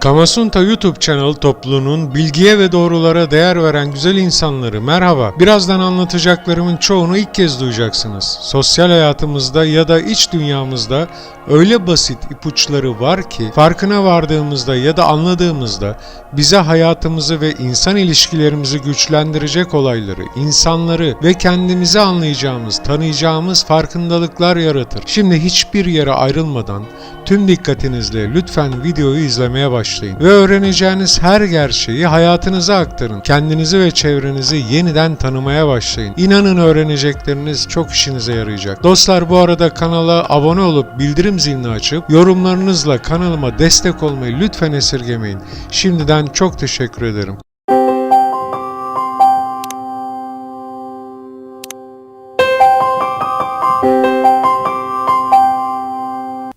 Kamasunta YouTube Channel topluluğunun bilgiye ve doğrulara değer veren güzel insanları merhaba. Birazdan anlatacaklarımın çoğunu ilk kez duyacaksınız. Sosyal hayatımızda ya da iç dünyamızda öyle basit ipuçları var ki farkına vardığımızda ya da anladığımızda bize hayatımızı ve insan ilişkilerimizi güçlendirecek olayları, insanları ve kendimizi anlayacağımız, tanıyacağımız farkındalıklar yaratır. Şimdi hiçbir yere ayrılmadan tüm dikkatinizle lütfen videoyu izlemeye başlayın ve öğreneceğiniz her gerçeği hayatınıza aktarın. Kendinizi ve çevrenizi yeniden tanımaya başlayın. İnanın öğrenecekleriniz çok işinize yarayacak. Dostlar bu arada kanala abone olup bildirim zilini açıp yorumlarınızla kanalıma destek olmayı lütfen esirgemeyin. Şimdiden çok teşekkür ederim.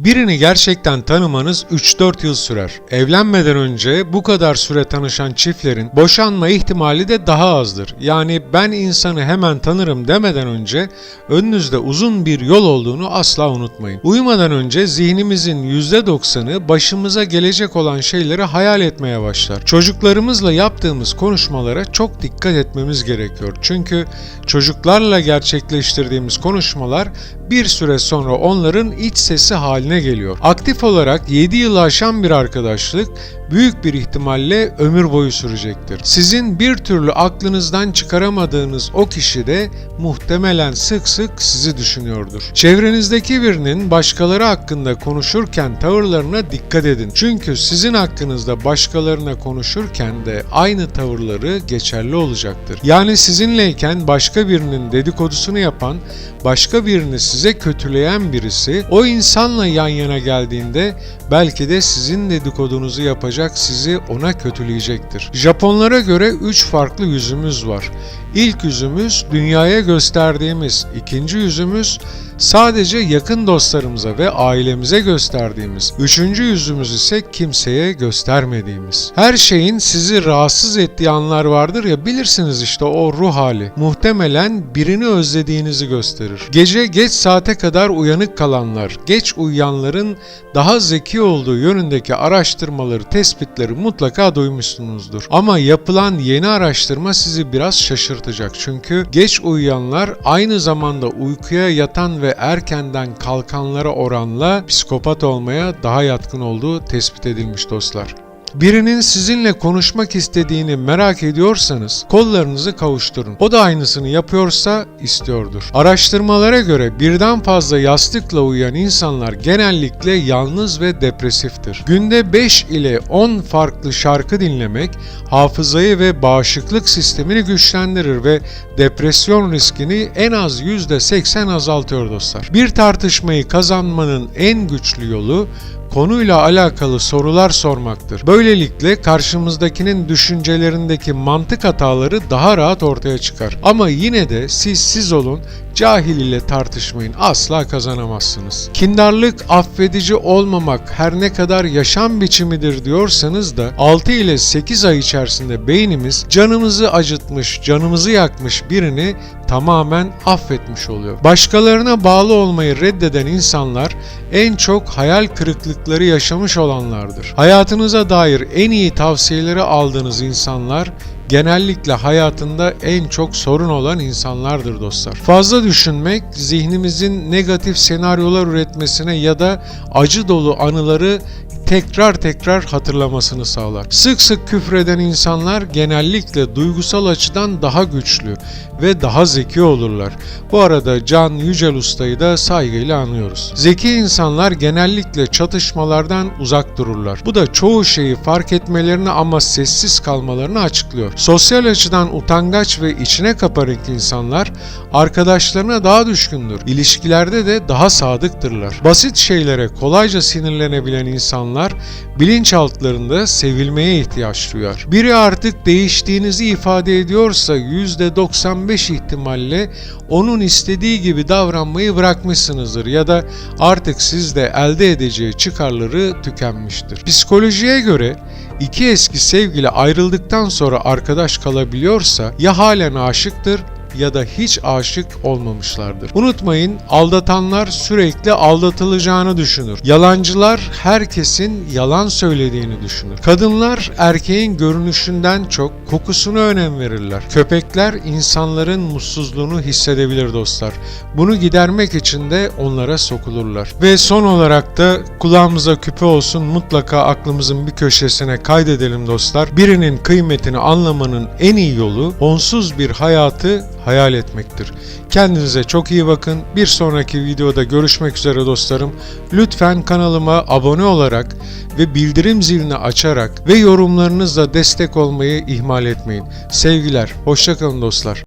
Birini gerçekten tanımanız 3-4 yıl sürer. Evlenmeden önce bu kadar süre tanışan çiftlerin boşanma ihtimali de daha azdır. Yani ben insanı hemen tanırım demeden önce önünüzde uzun bir yol olduğunu asla unutmayın. Uyumadan önce zihnimizin %90'ı başımıza gelecek olan şeyleri hayal etmeye başlar. Çocuklarımızla yaptığımız konuşmalara çok dikkat etmemiz gerekiyor. Çünkü çocuklarla gerçekleştirdiğimiz konuşmalar bir süre sonra onların iç sesi haline geliyor. Aktif olarak 7 yılı aşan bir arkadaşlık büyük bir ihtimalle ömür boyu sürecektir. Sizin bir türlü aklınızdan çıkaramadığınız o kişi de muhtemelen sık sık sizi düşünüyordur. Çevrenizdeki birinin başkaları hakkında konuşurken tavırlarına dikkat edin. Çünkü sizin hakkınızda başkalarına konuşurken de aynı tavırları geçerli olacaktır. Yani sizinleyken başka birinin dedikodusunu yapan, başka birini size kötüleyen birisi o insanla yan yana geldiğinde belki de sizin dedikodunuzu yapacak sizi ona kötüleyecektir. Japonlara göre 3 farklı yüzümüz var. İlk yüzümüz dünyaya gösterdiğimiz, ikinci yüzümüz sadece yakın dostlarımıza ve ailemize gösterdiğimiz, üçüncü yüzümüz ise kimseye göstermediğimiz. Her şeyin sizi rahatsız ettiği anlar vardır ya bilirsiniz işte o ruh hali. Muhtemelen birini özlediğinizi gösterir. Gece geç saate kadar uyanık kalanlar, geç uyuyanların daha zeki olduğu yönündeki araştırmaları, tespitleri mutlaka duymuşsunuzdur. Ama yapılan yeni araştırma sizi biraz şaşırtacak. Çünkü geç uyuyanlar aynı zamanda uykuya yatan ve erkenden kalkanlara oranla psikopat olmaya daha yatkın olduğu tespit edilmiş dostlar. Birinin sizinle konuşmak istediğini merak ediyorsanız kollarınızı kavuşturun. O da aynısını yapıyorsa istiyordur. Araştırmalara göre birden fazla yastıkla uyuyan insanlar genellikle yalnız ve depresiftir. Günde 5 ile 10 farklı şarkı dinlemek hafızayı ve bağışıklık sistemini güçlendirir ve depresyon riskini en az %80 azaltıyor dostlar. Bir tartışmayı kazanmanın en güçlü yolu konuyla alakalı sorular sormaktır. Böylelikle karşımızdakinin düşüncelerindeki mantık hataları daha rahat ortaya çıkar. Ama yine de siz siz olun, cahil ile tartışmayın asla kazanamazsınız. Kindarlık affedici olmamak her ne kadar yaşam biçimidir diyorsanız da 6 ile 8 ay içerisinde beynimiz canımızı acıtmış, canımızı yakmış birini tamamen affetmiş oluyor. Başkalarına bağlı olmayı reddeden insanlar en çok hayal kırıklıkları yaşamış olanlardır. Hayatınıza dair en iyi tavsiyeleri aldığınız insanlar genellikle hayatında en çok sorun olan insanlardır dostlar. Fazla düşünmek zihnimizin negatif senaryolar üretmesine ya da acı dolu anıları tekrar tekrar hatırlamasını sağlar. Sık sık küfreden insanlar genellikle duygusal açıdan daha güçlü ve daha zeki olurlar. Bu arada Can Yücel Usta'yı da saygıyla anıyoruz. Zeki insanlar genellikle çatışmalardan uzak dururlar. Bu da çoğu şeyi fark etmelerini ama sessiz kalmalarını açıklıyor. Sosyal açıdan utangaç ve içine kapanık insanlar arkadaşlarına daha düşkündür. İlişkilerde de daha sadıktırlar. Basit şeylere kolayca sinirlenebilen insanlar bilinçaltlarında sevilmeye ihtiyaç duyar. Biri artık değiştiğinizi ifade ediyorsa %95 ihtimalle onun istediği gibi davranmayı bırakmışsınızdır ya da artık sizde elde edeceği çıkarları tükenmiştir. Psikolojiye göre iki eski sevgili ayrıldıktan sonra arkadaş kalabiliyorsa ya halen aşıktır ya da hiç aşık olmamışlardır. Unutmayın aldatanlar sürekli aldatılacağını düşünür. Yalancılar herkesin yalan söylediğini düşünür. Kadınlar erkeğin görünüşünden çok kokusuna önem verirler. Köpekler insanların mutsuzluğunu hissedebilir dostlar. Bunu gidermek için de onlara sokulurlar. Ve son olarak da kulağımıza küpe olsun mutlaka aklımızın bir köşesine kaydedelim dostlar. Birinin kıymetini anlamanın en iyi yolu onsuz bir hayatı hayal etmektir. Kendinize çok iyi bakın. Bir sonraki videoda görüşmek üzere dostlarım. Lütfen kanalıma abone olarak ve bildirim zilini açarak ve yorumlarınızla destek olmayı ihmal etmeyin. Sevgiler, hoşçakalın dostlar.